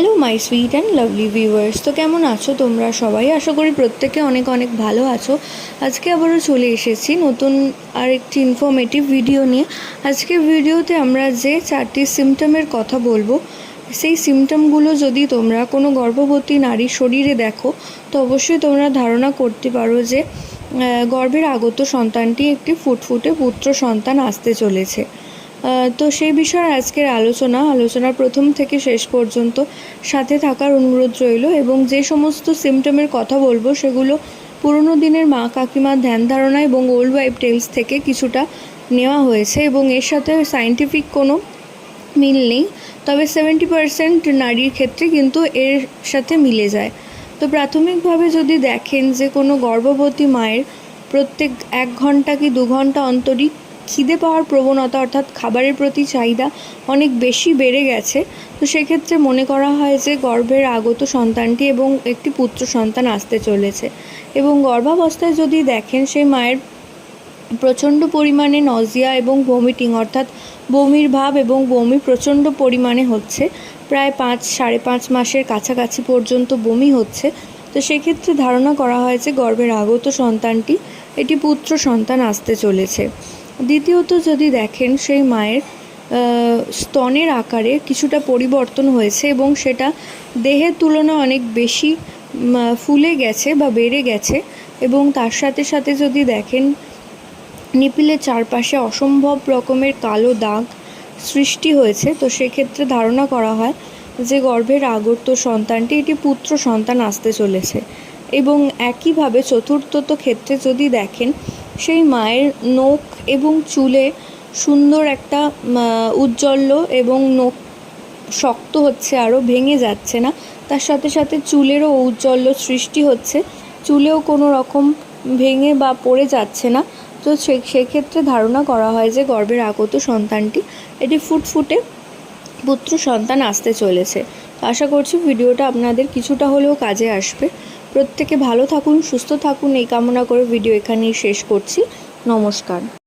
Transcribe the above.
Hello my sweet and lovely viewers তো কেমন আছো তোমরা সবাই? আশা করি প্রত্যেকে অনেক অনেক ভালো আছো। আজকে আবারও চলে এসেছি নতুন আরেকটি ইনফরমেটিভ ভিডিও নিয়ে। আজকে ভিডিওতে আমরা যে চারটি সিমটমের কথা বলব, সেই সিমটমগুলো যদি তোমরা কোনো গর্ভবতী নারীর শরীরে দেখো, তো অবশ্যই তোমরা ধারণা করতে পারো যে গর্ভের আগত সন্তানটি একটি ফুটফুটে পুত্র সন্তান আসতে চলেছে। তো সেই বিষয়ে আজকের আলোচনা, আলোচনার প্রথম থেকে শেষ পর্যন্ত সাথে থাকার অনুরোধ রইল এবং যে সমস্ত সিমটমের কথা বলব সেগুলো পুরনো দিনের মা কাকিমার ধ্যান ধারণা এবং ওল্ড ওয়াইফ টেলস থেকে কিছুটা নেওয়া হয়েছে এবং এর সাথে সায়েন্টিফিক কোনো মিল নেই। তবে সেভেন্টি পার্সেন্ট নারীর ক্ষেত্রে কিন্তু এর সাথে মিলে যায়। তো প্রাথমিকভাবে যদি দেখেন যে কোনো গর্ভবতী মায়ের প্রত্যেক এক ঘণ্টা কি দু ঘণ্টা অন্তরই খিদে পাওয়ার প্রবণতা অর্থাৎ খাবারের প্রতি চাহিদা অনেক বেশি বেড়ে গেছে। তো সেক্ষেত্রে মনে করা হয় যে গর্ভের আগত সন্তানটি এবং একটি পুত্র সন্তান আসতে চলেছে এবং গর্ভাবস্থায় যদি দেখেন সেই মায়ের প্রচণ্ড পরিমাণে নজিয়া এবং ভমিটিং অর্থাৎ বমির ভাব এবং বমি প্রচণ্ড পরিমাণে হচ্ছে, প্রায় পাঁচ, সাড়ে পাঁচ মাসের কাছাকাছি পর্যন্ত বমি হচ্ছে, তো সেক্ষেত্রে ধারণা করা হয় যে গর্ভের আগত সন্তানটি এটি পুত্র সন্তান আসতে চলেছে। দ্বিতীয়ত যদি দেখেন সেই মায়ের স্তনের আকারে কিছুটা পরিবর্তন হয়েছে এবং সেটা দেহের তুলনায় অনেক বেশি ফুলে গেছে বা বেড়ে গেছে এবং তার সাথে সাথে যদি দেখেন নিপিলের চারপাশে অসম্ভব রকমের কালো দাগ সৃষ্টি হয়েছে, তো সেক্ষেত্রে ধারণা করা হয় যে গর্ভের আগত সন্তানটি এটি পুত্র সন্তান আসতে চলেছে। এবং একইভাবে চতুর্থত ক্ষেত্রে যদি দেখেন সেই মায়ের নখ এবং চুলে সুন্দর একটা উজ্জ্বল্য এবং নখ শক্ত হচ্ছে আরও ভেঙে যাচ্ছে না। তার সাথে সাথে চুলেরও ঔজ্জ্বল্য সৃষ্টি হচ্ছে। চুলেও কোনো রকম ভেঙে বা পড়ে যাচ্ছে না। তো সেক্ষেত্রে ধারণা করা হয় যে গর্ভের আগত সন্তানটি এটি ফুটফুটে পুত্র সন্তান আসতে চলেছে। আশা করছি ভিডিওটা আপনাদের কিছুটা হলেও কাজে আসবে। প্রত্যেকে ভালো থাকুন, সুস্থ থাকুন। এই কামনা করে ভিডিও এখানেই শেষ করছি। নমস্কার।